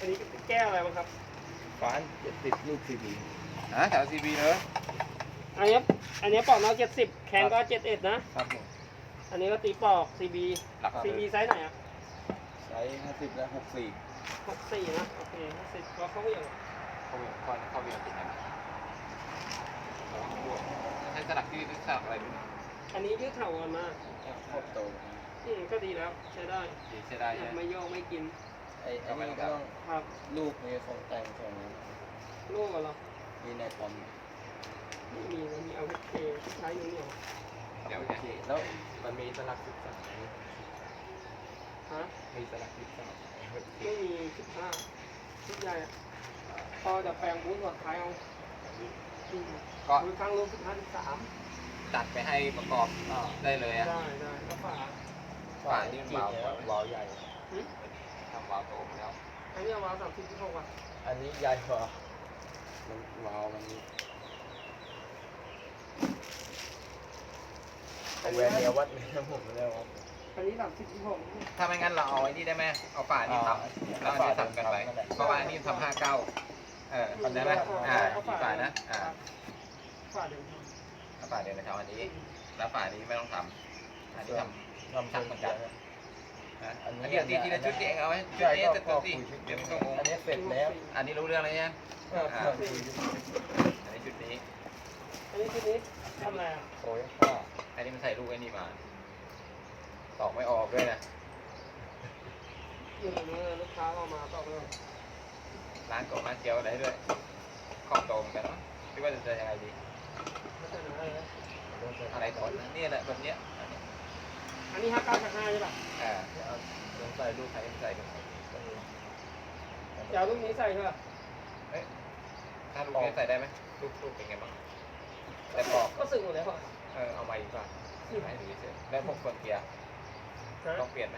อันนี้แก้วอะไรบ้างครับฟ้านเจ็ดสิบลูกซีบีฮะแถวซีบีเลยอันนี้อันนี้ปอกนอกเจ็ดสิบแข็งก็เจ็ดเอ็ดนะ ครับผมอันนี้ก็ตีปอกซีบีหลักซีบีไซส์ไหนอะไซส์ห้าสิบและหกสี่หกสี่นะ โอเคห้าสิบก็เข้าอย่างเข้าเวียนเข้าเข้าเวียนติดกันใช้สลักที่สลักอะไรไม่รู้อันนี้ยืดเข่ากันมาครอบโตอืมก็ดีแล้วใช้ได้ดีใช้ได้ใช่ไหมไม่โยกไม่กิน ไอ้ไอ้นี่ก็ต้องครับลูกมีส่งแต่งส่งลูกกับเรามีในคอมไม่มีมันมีเอาเคใช้อยู่เนี่ยเดี๋ยวโอเนี่ยเคแล้วมันมีสลักสิบสามฮะมีสลักสิบสามไม่มีสิบห้าชุดใหญ่อะพอจะแปลงบูธก่อนท้ายเอาอืมก็มือข้างรวมสิบห้าสิบสามจัดไปให้ประกอบได้เลยได้อะได้ก็ฝาฝานี่มันเบาเบาใหญ่หึ ทำวาล์วโตไปแล้วอันนี้เอาวางสามสิบที่หกอะอันนี้ใหญ่กว่ามันวาวมันแหวนเดียววัดเลยนะผมไม่ได้วัดอันนี้สามสิบที่หกถ้าไม่งั้นเราเอาไอ้นี่ได้ไหมเอาฝานี่ทำแล้วอันนี้ทำกันไปเพราะว่าอันนี้ทำห้าเก้าเออได้ไหมอ่าอีกฝานะอ่าฝาเดียวเอาฝาเดียวไปทำอันนี้ แล้วฝานี้ไม่ต้องทำอันนี้ทำทำช่างเหมือนกัน นะอันนี้ตีทีละชุดเองเอาไว้ชุดนี้จะตัวตีเดี๋ยวมันก็งงอันนี้เสร็จแล้วอันนี้รู้เรื่องเลยยังเอออ่าคุยอันนี้ชุดนี้อันนี้ชุดนี้ทำอะไรอะโอ้ยป้าอันนี้มันใส่ลูกไอ้นี่มาตอกไม่ออกด้วยนะยู่ตรงนี้ลูกค้าเอามาต่อไปเลยร้านกบร้านเจียวอะไรด้วยครอบโตเหมือนกันเนาะคิดว่าจะยังไงดีอะไรนะอะไรก่อนนี่แหละแบบเนี้ย อันเนี้ยอันนี้ห้าเก้าจากห้าใช่ป่ะอ่าลองใส่ลูกใครใส่กันจะเอาลูกนี้ใส่ใช่ป่ะถ้าลูกนี้ใส่ได้ไหมลูกลูกเป็นไงบ้างแต่ปอกก็สึกหมดแล้วอะเออเอามาอีกป่ะให้ดูเฉยๆแล้วพวกคนเกียร์ฮะต้องเปลี่ยนไหม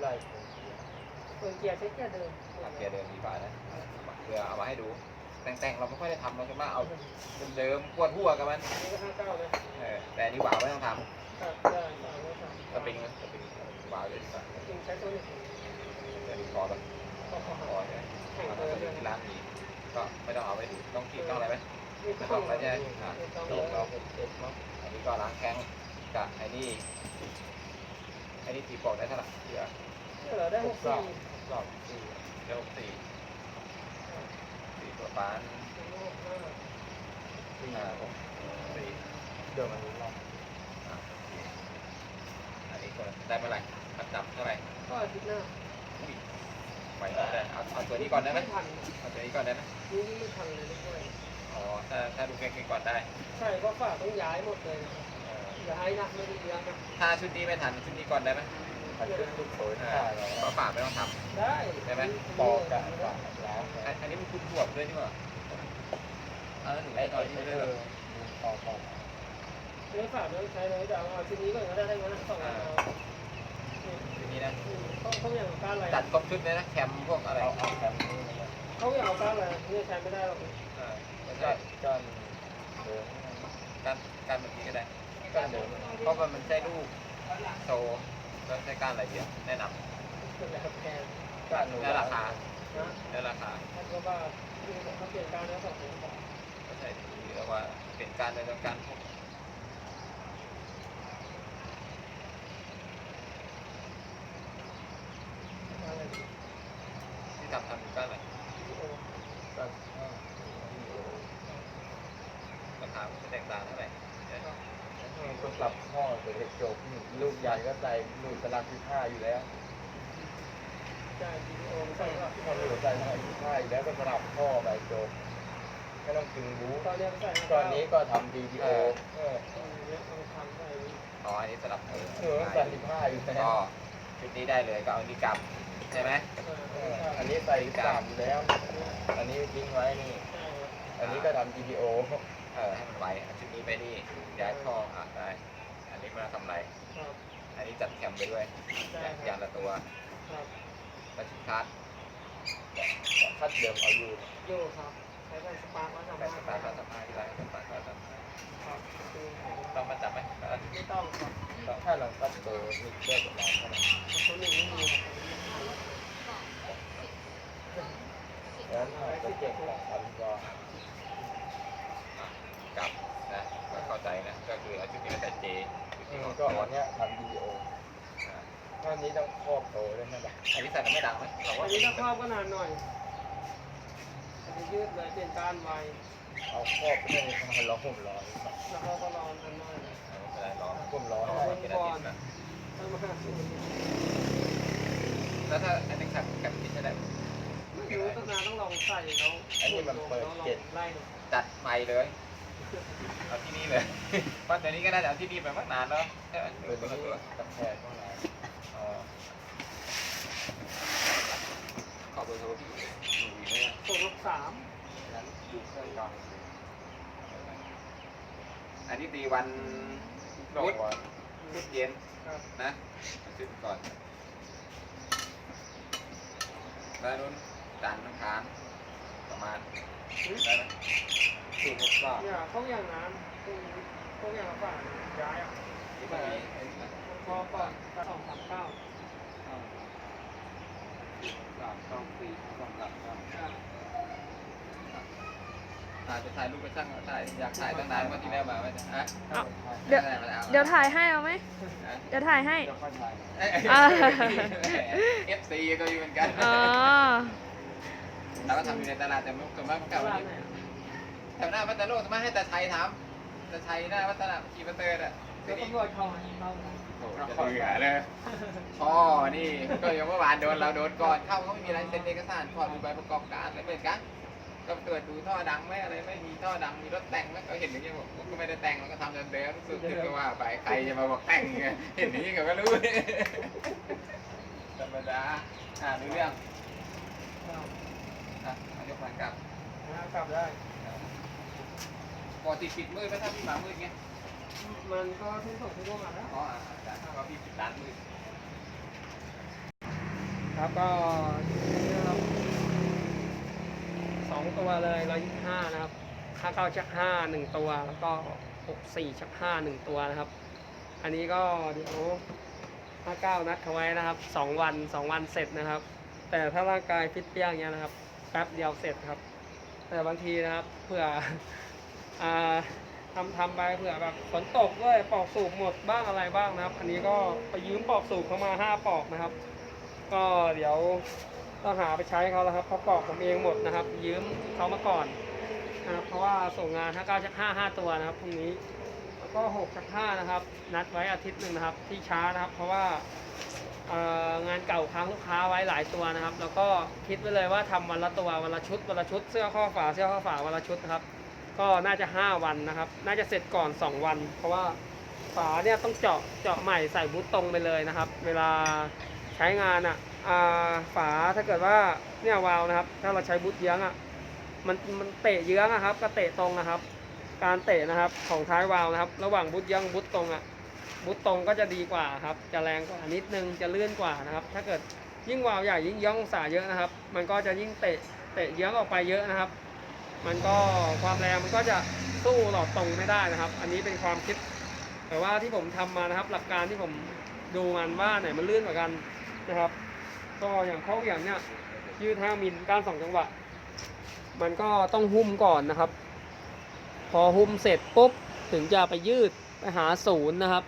ไล่เปิดเกียร์ใช้เกียร์เดิมทำเกียร์เดิมดีกว่านะเพื่อเอามาให้ดู แต่งๆเราไม่ค่อยได้ทำเราจะมาเอาเดิมๆปวดหัวกับมัน อันนี้ก็ห้าเก้าเลยเออแต่อันนี้หวาวไม่ต้องทครับได้ได้ได้ำ สปริงนะสปริงหวาวเลยดีกว่าจริงใช้ตัวนี้เดี๋ยวดูคอก่อนก็พอคอเนี่ยแข่งมันเติจะมดูเลยที่ร้านมีก็ไม่ต้องเอาไปดูต้องขีดต้องอะไรไหมไม่ไม่ต้ต้อองงแล้วใช่ไหมอ่าไม่ต้องจเลบเรายเจ็ดมั้งอันนี้ก็ล้างแข้งกับไอ้นี่ไอ้นี่ตีปอกได้เท่าไหร่เดี๋ยวเราได้หกสี่สองสี่เดี๋ยวสี่สี่ตัวปานสี่อ่าหกสี่เดี๋ยวมันรู้รอบ อ่าอันนี้ก็ ได้เมื่อไหร่มัดจำเท่าไหร่ก็อาทิตย์หน้าอุ้ยไปก็ได้เอาเอาตัวนี้ก่อนได้ไหมทันเอาตัวนี้ก่อนได้ไหมนี่ไม่ทันเลยด้วยอ๋อถ้าถ้าดูเก่งๆก่อนได้ใช่เพราะฝาต้องย้ายหมดเลยนะเออย้ายนะไม่ได้เยอะนะถ้าชุดนี้ไม่ทันชุดนี้ก่อนได้ไหมมันขึ้นลูกโซ่เอท่าอเราเพราะฝาไม่ต้องทได้ปอกกับฝาล้างำอันอันนี้มันคุณบวบด้วยนี่หว่าเออหนูไอ้ได้ตตออนนนี้นี้เลเลยยเหรอปอกปอกเนื้อฝาไม่ต้องใช้เลยแต่เอาชุดนี้ก่อนก็ได้ได้งั้นสองอันเอาชุด นี้นะเขาเขาอย่างก้านอะไรจัดครบชุดเลยนะแคมพวกอะไรเอาเอาแคมนี้นะเขาอย่างเอาก้านอะไรนี่ใช้ไม่ได้หรอกเออไม่ก็ใช่ก้อนเดิมการการแบบนี้ก็ได้ก้อนเดิมเพราะว่ามันใช้ลูกโซก็ใช้การอะไรเดียวแนะนเป็นแบบแพงก้อนหนูำแล้วราคานะแล้วราคาถ้าเกิดว่าเขาเปลี่ยนก้านแล้วสองพันบาทก็ใช่ดีแล้วว่าเป็นการในเรื่องการพวก อะไรดี ที่ทำทำอยู่ก็อะไร วิดีโอ ก้อน ราคาไม่แตกต่างเท่าไหร่เดี๋ยว ก็ปรับข้อเด็ก จบลูกใหญ่ก็ใส่ลูกสลักที่ห้าอยู่แล้วใช่วิดีโอใช่ป่ะถ้าลูกใส่สลักที่ห้าอยู่แล้วก็สลับข้อไปจบไม่ต้องจึงบู๊ตอนนี้ใส่ตอนนี้ก็ทำดีดีโอเออเนี่ยเอาทำได้อ๋ออันนี้สลับเออเออใส่สิบห้าอยู่แล้วก็ชุดนี้ได้เลยก็เอาดีกลับใช่ไหมเอออันนี้ใส่สามอยู่แล้ว อันนี้ทิ้งไว้นี่อันนี้ก็ทำ GPO เออให้มันไวเอาชุดนี้ไปนี่ย้ายท่ออะได้ อันนี้ไมาทำไร ครับอันนี้จัดแคมไปด้วยได้ยานละตัวครับประชุดคัสคัดเดิมเอาอยู่โยครับใช้เป็นสปาร์คแล้วทำแต่ได้สตาร์ทสตาร์ทที่ร้านสตาร์ทสตาร์ทครับคือต้องมาจับไหมเออไม่ต้องครับถ้าเราคัดตัวมีเลือดประมาณเท่าไหร่คนหนึ่งไม่มีครับแล้วน่าจะเก็บของพันกว่ากับนะก็เข้า ใจนะก็คือเอาชุดนี้มาใส่เจชุดอืนี้มของก็ก็อันเนี้ยทำวิดีโออ่าท่านี้ต้องครอบโตด้วยนะแบบอันนี้ใส่แล้วไม่ดังไหมเราอัว่านนี้ถ้าครอบก็นานหน่อยแต่จะยืดเลยเปลี่ยนการไวเอาครอบไปเลยมันร้อนห่มร้อนแล้วเขาก็รอนานหน่อยไม่เป็นไรรอห่มร้อนเอาให้เป็นอาทิตย์นะถ้ามาสูตรแล้วถ้าอันนี้ขับกับคิดจะได้ไม่รู้ตั้งนานต้องลองใส่แล้วไล่หน่อยจัดใหม่เลย เอาที่นี่เลยเพราะเดี๋ยวนี้ก็น่าจะเอาที่นี่ไปมากนานแล้วใช่ไหมเปิดตัวนี้ตัวกระแทกข้านอ๋อขอเบอร์โทรพี่หนูมีไหมอะส่งลบสามนั้นดูเครื่องก่อนอันนี้ตีวันพุธวันพุธเย็นนะมาซื้อก่อนแล้วนุ่นจานทร์อังคารประมาณได้ไหม สูตรหกสามอย่าเขาอย่างนั้นพวกนี้พวกอย่างละฝ่ายย้ายอะที่ไอ้นี่นะพอก่อนสองสามเก้าสามสองสี่สองสามครับอาจจะถ่ายรูปไปช่างถ่ายอยากถ่ายตั้งนานกว่าที่แล้วมาไหมฮะเดี๋ยวเดี๋ยวถ่ายให้เอาไหมเดี๋ยวถ่ายให้เอฟซีก็อยู่เหมือนกันอ๋อเราก็ทำอยู่ในตลาดแต่ไม่ส่วนมากมันเก้ากลับมา แถวหน้าวัดตะโลกสมมติให้ตาชัยทำตาชัยหน้าวัดตลาดขี่มาเตอร์อะเดี๋ยวตำรวจเขาเข้าโอ้โหจะเหลือเลยพ่อนี่ก็ยังเมื่อวานโดนเราโดนก่อนเข้าเขาไม่มีลายเซ็นเอกสารขอดูใบประกอบการอะไรเหมือนกันก็ตรวจดูท่อดังไหมอะไรไม่มีท่อดังมีรถแต่งไหมเขาเห็นอย่างเงี้ยบอกก็ไม่ได้แต่งเราก็ทำเดิมเดิมสุดที่ก็ว่าไปใครจะมาบอกแต่งไงเห็นอย่างนี้เขาก็รู้ธรรมดาอ่ารู้เรื่องอะเอายกมากลับกลับได้ ปกติปิดมืดไหมถ้าพี่มามืดเงี้ยมันก็ที่ส่งที่ร่วงมาแล้วอ๋ออ่าแต่ถ้าว่าพี่ปิดร้านมืดครับก็นี่นะครับสองตัวเลยร้อยยี่ห้านะครับห้าเก้าชักห้าหนึ่งตัวแล้วก็หกสี่ชักห้าหนึ่งตัวนะครับ อันนี้ก็เดี๋ยวห้าเก้านัดเขาไว้นะครับสองวันสองวันเสร็จนะครับ แต่ถ้าร่างกายฟิตเปี้ยอย่างเงี้ยนะครับแป๊บเดียวเสร็จครับ แต่บางทีนะครับเผื่ออ่า ทำทำไปเผื่อแบบฝนตกด้วยปอกสูบหมดบ้างอะไรบ้างนะครับ อันนี้ก็ไปยืมปอกสูบเขามาห้าปอกนะครับ ก็เดี๋ยวต้องหาไปใช้เขาแล้วครับเพราะปอกผมเองหมดนะครับ ยืมเขามาก่อนนะครับเพราะว่าส่งงานถ้าเก้าชักห้าห้าตัวนะครับพรุ่งนี้แล้วก็หกชักห้านะครับ นัดไว้อาทิตย์หนึ่งนะครับ ที่ช้านะครับ เพราะว่างานเก่าค้างลูกค้าไว้หลายตัวนะครับ แล้วก็คิดไว้เลยว่าทำวันละตัววันละชุดวันละชุดเสื้อข้อฝาเสื้อข้อฝาวันละชุดนะครับ ก็น่าจะ 5 วันนะครับ น่าจะเสร็จก่อน 2 วัน เพราะว่าฝาเนี่ยต้องเจาะเจาะใหม่ใส่บูตตรงไปเลยนะครับ เวลาใช้งานอะอ่าฝาถ้าเกิดว่าเนี่ยวาล์วนะครับ ถ้าเราใช้บูตเยื้องอะมันมันเตะเยื้องอะครับ ก็เตะตรงนะครับ การเตะนะครับของท้ายวาล์วนะครับ ระหว่างบูตเยื้องบูตตรงอะบูตตรงก็จะดีกว่าครับ จะแรงกว่านิดนึงจะเลื่อนกว่านะครับ ถ้าเกิดยิ่งวาล์วใหญ่ยิ่งย้ององศาเยอะนะครับ มันก็จะยิ่งเตะเตะเยื้องออกไปเยอะนะครับ มันก็ความแรงมันก็จะสู้หลอดตรงไม่ได้นะครับ อันนี้เป็นความคิด แต่ว่าที่ผมทำมานะครับ หลักการที่ผมดูมันว่าไหนมันลื่นกว่ากันนะครับ ก็อย่างเขาอย่างเนี้ยยืด5มิลกานสองจังหวะ มันก็ต้องหุ้มก่อนนะครับ พอหุ้มเสร็จปุ๊บถึงจะไปยืดไปหาศูนย์นะครับ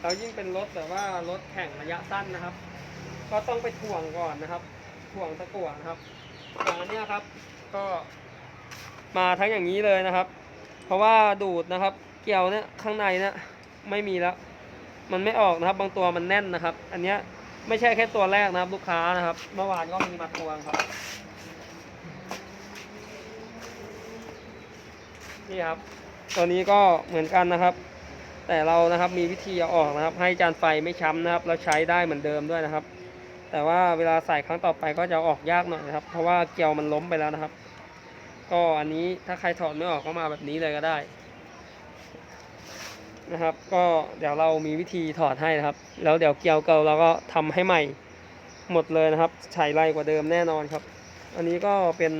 แล้วยิ่งเป็นรถแบบว่ารถแข่งระยะสั้นนะครับ ก็ต้องไปถ่วงก่อนนะครับ ถ่วงตะกั่วนะครับอันเนี้ยครับก็ มาทั้งอย่างนี้เลยนะครับ เพราะว่าดูดนะครับ เกี่ยวเนี่ยข้างในเนี่ยไม่มีแล้ว มันไม่ออกนะครับ บางตัวมันแน่นนะครับ อันเนี้ยไม่ใช่แค่ตัวแรกนะครับ ลูกค้านะครับ เมื่อวานก็มีมาทวงครับนี่ครับ ตัวนี้ก็เหมือนกันนะครับ แต่เรานะครับมีวิธีเอาออกนะครับ ให้จานไฟไม่ช้ำนะครับแล้วใช้ได้เหมือนเดิมด้วยนะครับ แต่ว่าเวลาใส่ครั้งต่อไปก็จะออกยากหน่อยนะครับ เพราะว่าเกลียวมันล้มไปแล้วนะครับ ก็อันนี้ถ้าใครถอดไม่ออกก็มาแบบนี้เลยก็ได้ นะครับ ก็เดี๋ยวเรามีวิธีถอดให้นะครับ แล้วเดี๋ยวเกลียวเก่าเราก็ทำให้ใหม่หมดเลยนะครับใช้ไรกว่าเดิมแน่นอนครับ อันนี้ก็เป็น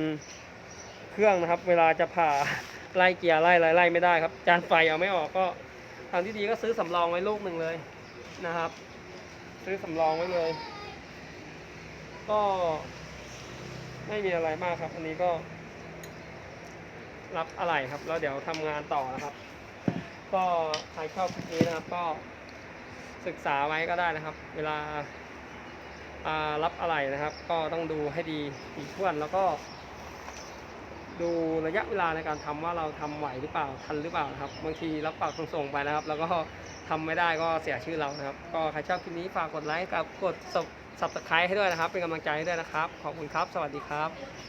เครื่องนะครับ เวลาจะผ่าไล่เกียร์ไล่ไล่ไล่ไม่ได้ครับ จานไฟเอาไม่ออกก็ทางที่ดีก็ซื้อสำรองไว้ลูกหนึ่งเลยนะครับ ซื้อสำรองไว้เลย ก็ไม่มีอะไรมากครับ อันนี้ก็ รับอะไรครับ แล้วเดี๋ยวทำงานต่อนะครับ ก็ใครชอบคลิปนี้นะครับ ก็ศึกษาไว้ก็ได้นะครับ เวลารับอะไรนะครับ ก็ต้องดูให้ดีถี่ถ้วนแล้วก็ ดูระยะเวลาในการทำว่าเราทำไหวหรือเปล่าทันหรือเปล่านะครับ บางทีรับปากส่งๆไปนะครับ แล้วก็ทำไม่ได้ก็เสียชื่อเรานะครับ ก็ใครชอบคลิปนี้ฝากกดไลค์กับกด subscribe ให้ด้วยนะครับ เป็นกำลังใจให้ด้วยนะครับ ขอบคุณครับ สวัสดีครับ